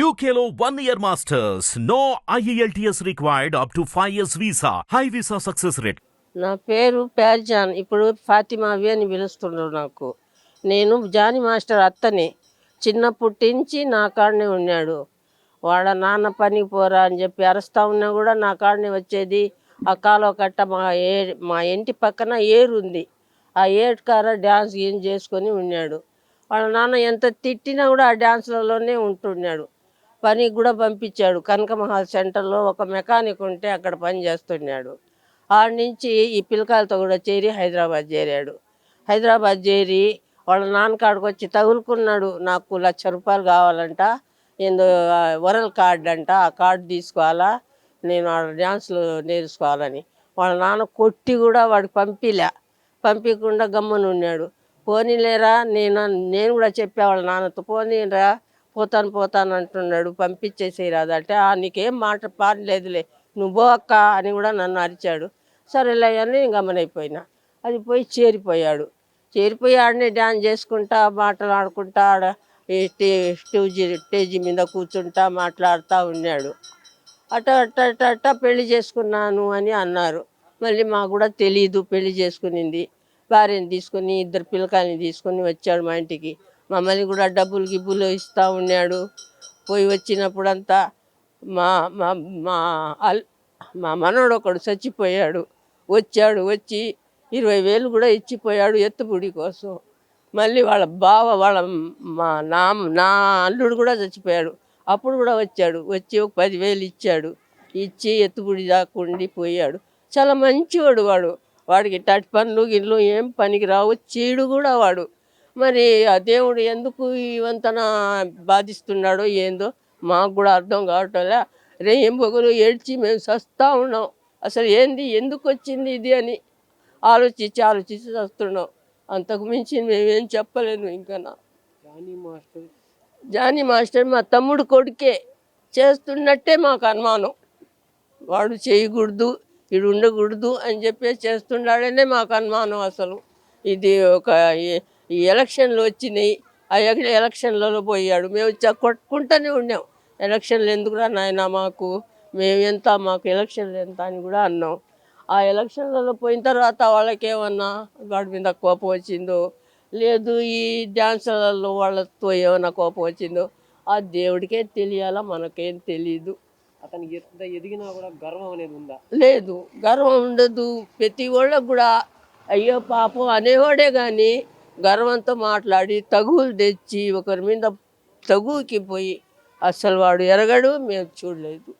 యూకేలో one year masters no IELTS required up to five years visa high visa success rate నా పేరు ప్యార్జాన్. ఇప్పుడు ఫాతిమావి అని పిలుస్తుండ్రు నాకు. నేను జానీ మాస్టర్ అత్తని. చిన్నప్పటి నుంచి నా కాడనే ఉన్నాడు. వాళ్ళ నాన్న పనికి పోరా అని చెప్పి అరుస్తా ఉన్నా కూడా నా కాడనే వచ్చేది. ఆ కాలువ కట్ట మా ఏ మా ఇంటి పక్కన ఏరు ఉంది. ఆ ఏరు కార డ్యాన్స్ ఏం చేసుకొని ఉన్నాడు. వాళ్ళ నాన్న ఎంత తిట్టినా కూడా ఆ డ్యాన్స్లలోనే ఉంటున్నాడు. పనికి కూడా పంపించాడు. కనకమహల్ సెంటర్లో ఒక మెకానిక్ ఉంటే అక్కడ పని చేస్తున్నాడు. ఆడ నుంచి ఈ పిల్లకాయలతో కూడా చేరి హైదరాబాద్ చేరాడు. హైదరాబాద్ చేరి వాళ్ళ నాన్న కాడికి వచ్చి తగులుకున్నాడు. నాకు లక్ష రూపాయలు కావాలంట. ఏందో వరల్ కార్డ్ అంట. ఆ కార్డు తీసుకోవాలా? నేను ఆడ డ్యాన్స్లు నేర్చుకోవాలని. వాళ్ళ నాన్న కొట్టి కూడా వాడికి పంపిలే. పంపించకుండా గమ్మునున్నాడు. పోనీలేరా నేను నేను కూడా చెప్పా వాళ్ళ నాన్నతో పోనీరా పోతాను పోతాను అంటున్నాడు. పంపించేసేయి రాదంటే "ఆ, నీకేం మాట పాడలేదులే. నువ్వు అక్క అని కూడా నన్ను అరిచాడు. సరేలే అని గమనైపోయినా. అది పోయి చేరిపోయాడు. చేరిపోయి ఆడనే డ్యాన్స్ చేసుకుంటా మాట్లాడుకుంటా ఆడ స్టే- స్టేజీ స్టేజీ మీద కూర్చుంటా మాట్లాడుతూ ఉన్నాడు. అట్ట అట్ట అట్ట అట్ట పెళ్ళి చేసుకున్నాను అని అన్నారు. మళ్ళీ మాకు కూడా తెలియదు పెళ్ళి చేసుకునింది. భార్యని తీసుకుని ఇద్దరు పిల్లకాయని తీసుకొని వచ్చాడు మా ఇంటికి. మమ్మల్ని కూడా డబ్బులు గిబ్బులు ఇస్తూ ఉన్నాడు. పోయి వచ్చినప్పుడంతా మా మా మా అల్ మా మనవడు ఒకడు చచ్చిపోయాడు. వచ్చాడు వచ్చి ఇరవై వేలు కూడా ఇచ్చిపోయాడు ఎత్తుబుడి కోసం. మళ్ళీ వాళ్ళ బావ వాళ్ళ మా నా నా అల్లుడు కూడా చచ్చిపోయాడు. అప్పుడు కూడా వచ్చాడు. వచ్చి ఒక పదివేలు ఇచ్చాడు. ఇచ్చి ఎత్తుపుడి దాకుండి పోయాడు చాలా మంచివాడు వాడు. వాడికి టటి పనులు గిన్లు ఏం పనికి రావు చీడు కూడా వాడు. మరి ఆ దేవుడు ఎందుకు ఇవంతన బాధిస్తున్నాడో ఏందో మాకు కూడా అర్థం కావటంలే రే ఏం పొగలు ఏడ్చి మేము సస్తా ఉన్నాం. అసలు ఏంది ఎందుకు వచ్చింది ఇది అని ఆలోచించి ఆలోచించి చస్తున్నాం అంతకు మించి మేమేం చెప్పలేను ఇంకా. Johnny master. జానీ మాస్టర్ మా తమ్ముడు కొడుకే. చేస్తున్నట్టే మాకు అనుమానం. వాడు చేయకూడదు ఇడు ఉండకూడదు అని చెప్పి చేస్తున్నాడనే మాకు అనుమానం అసలు. ఇది ఒక ఈ- ఎలక్షన్లు వచ్చినాయి. ఆ ఎల- ఎలక్షన్లలో పోయాడు. మేము చ- కొట్టుకుంటూనే ఉన్నాం. ఎలక్షన్లు ఎందుకురా నాయన మాకు? మేము ఎంత మాకు ఎలక్షన్లు ఎంత అని కూడా అన్నాం. ఆ ఎలక్షన్లలో పోయిన తర్వాత వాళ్ళకి ఏమన్నా వాడి మీద కోపం వచ్చిందో? లేదు ఈ డ్యాన్సులలో వాళ్ళతో ఏమైనా కోపం వచ్చిందో? ఆ దేవుడికే తెలియాలా? మనకేం తెలియదు అతనికి ఎంత ఎదిగినా కూడా గర్వం అనేది ఉందా? లేదు. గర్వం ఉండదు. ప్రతి వాళ్ళకు కూడా అయ్యో పాపం అనేవాడే కానీ గర్వంతో మాట్లాడి తగులు తెచ్చి ఒకరి మీద తగువుకి పోయి అసలు వాడు ఎరగడు మేము చూడలేదు.